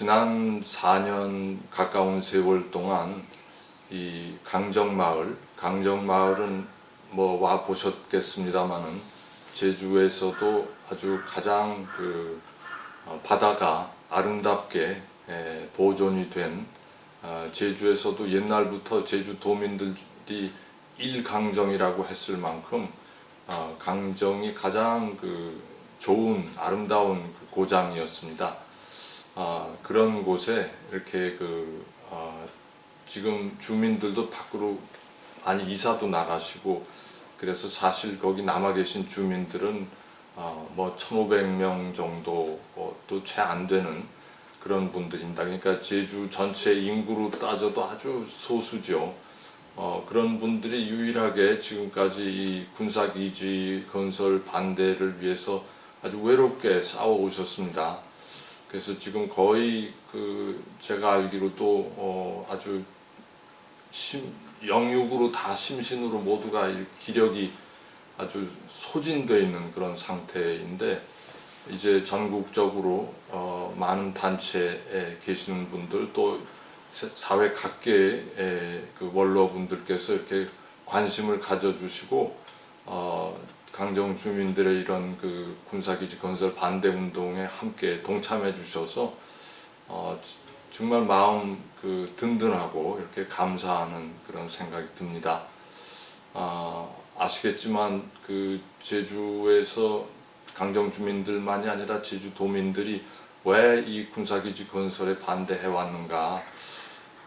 지난 4년 가까운 세월 동안 이 강정마을, 강정마을은 뭐 와 보셨겠습니다마는 제주에서도 아주 가장 그 어, 바다가 아름답게 에, 보존이 된 어, 제주에서도 옛날부터 제주 도민들이 일강정이라고 했을 만큼 어, 강정이 가장 그 좋은 아름다운 그 고장이었습니다. 아, 그런 곳에 이렇게 그 아, 지금 주민들도 밖으로 아니 이사도 나가시고 그래서 사실 거기 남아 계신 주민들은 어, 뭐 1,500명 정도도 채 안 되는 그런 분들입니다. 그러니까 제주 전체 인구로 따져도 아주 소수죠. 어, 그런 분들이 유일하게 지금까지 이 군사기지 건설 반대를 위해서 아주 외롭게 싸워 오셨습니다. 그래서 지금 거의 그 제가 알기로도 어, 아주 심, 영육으로 다 심신으로 모두가 이 기력이 아주 소진되어 있는 그런 상태인데 이제 전국적으로 어, 많은 단체에 계시는 분들 또 세- 사회 각계의 그 원로분들께서 이렇게 관심을 가져주시고 어, 강정 주민들의 이런 그 군사기지 건설 반대 운동에 함께 동참해 주셔서 어, 정말 마음 그 든든하고 이렇게 감사하는 그런 생각이 듭니다. 아, 아시겠지만 그 제주에서 강정 주민들만이 아니라 제주 도민들이 왜 이 군사기지 건설에 반대해 왔는가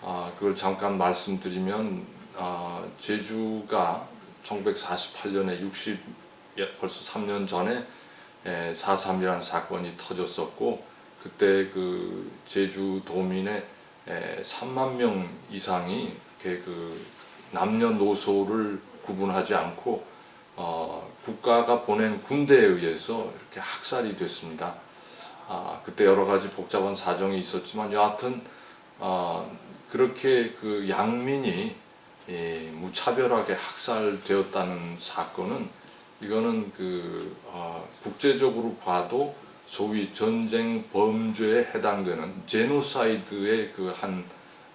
아, 그걸 잠깐 말씀드리면 아, 제주가 1948년에 60 예, 벌써 3년 전에 4.3이라는 사건이 터졌었고 그때 그 제주 도민의 에, 3만 명 이상이 그 남녀노소를 구분하지 않고 어, 국가가 보낸 군대에 의해서 이렇게 학살이 됐습니다. 아, 그때 여러 가지 복잡한 사정이 있었지만 여하튼 어, 그렇게 그 양민이 예, 무차별하게 학살되었다는 사건은 이거는 그 어, 국제적으로 봐도 소위 전쟁 범죄에 해당되는 제노사이드의 그한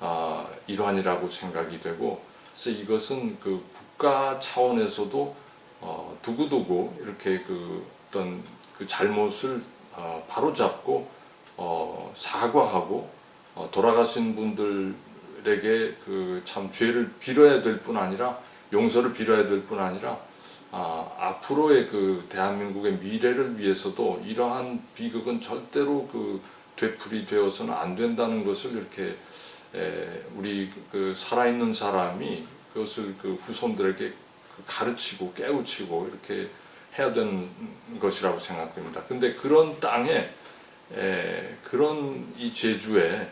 어, 일환이라고 생각이 되고 그래서 이것은 그 국가 차원에서도 어, 두고두고 이렇게 그 어떤 그 잘못을 어, 바로잡고 어, 사과하고 어, 돌아가신 분들에게 그 참 죄를 빌어야 될 뿐 아니라 용서를 빌어야 될 뿐 아니라 아, 앞으로의 그 대한민국의 미래를 위해서도 이러한 비극은 절대로 그 되풀이 되어서는 안 된다는 것을 이렇게 에, 우리 그 살아있는 사람이 그것을 그 후손들에게 그 가르치고 깨우치고 이렇게 해야 되는 것이라고 생각됩니다. 근데 그런 땅에 에, 그런 이 제주에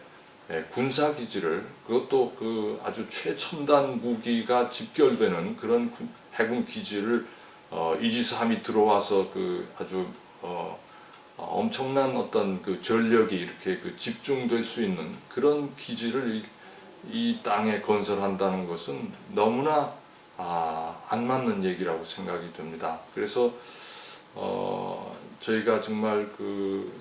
에, 군사 기지를 그것도 그 아주 최첨단 무기가 집결되는 그런 군- 해군 기지를 어, 이지스함이 들어와서 그 아주 어, 어, 엄청난 어떤 그 전력이 이렇게 그 집중될 수 있는 그런 기지를 이, 이 땅에 건설한다는 것은 너무나 아, 안 맞는 얘기라고 생각이 됩니다. 그래서 어, 저희가 정말 그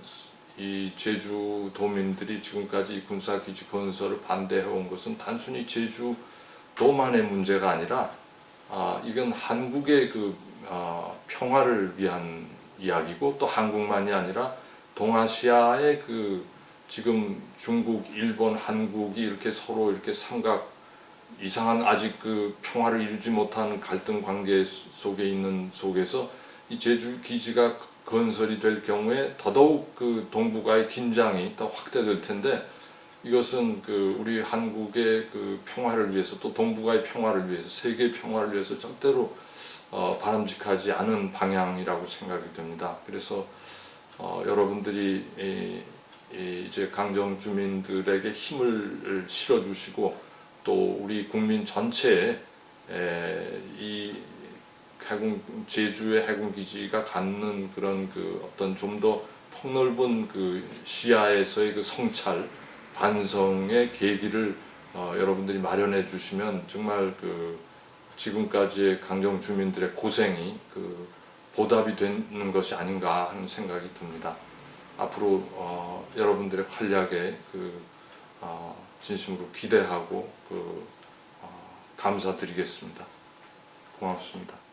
이 제주 도민들이 지금까지 이 군사기지 건설을 반대해 온 것은 단순히 제주도만의 문제가 아니라 아, 이건 한국의 그 어, 평화를 위한 이야기고 또 한국만이 아니라 동아시아의 그 지금 중국, 일본, 한국이 이렇게 서로 이렇게 삼각 이상한 아직 그 평화를 이루지 못한 갈등 관계 속에 있는 속에서 이 제주 기지가 건설이 될 경우에 더더욱 그 동북아의 긴장이 더 확대될 텐데 이것은 그 우리 한국의 그 평화를 위해서 또 동북아의 평화를 위해서 세계 평화를 위해서 절대로 어, 바람직하지 않은 방향이라고 생각이 됩니다. 그래서 어, 여러분들이 이, 이 이제 강정 주민들에게 힘을 실어주시고 또 우리 국민 전체에 에, 이 해군 제주의 해군 기지가 갖는 그런 그 어떤 좀 더 폭넓은 그 시야에서의 그 성찰 반성의 계기를 어, 여러분들이 마련해 주시면 정말 그 지금까지의 강정 주민들의 고생이 그 보답이 되는 것이 아닌가 하는 생각이 듭니다. 앞으로 어, 여러분들의 활약에 그 어, 진심으로 기대하고 그 어, 감사드리겠습니다. 고맙습니다.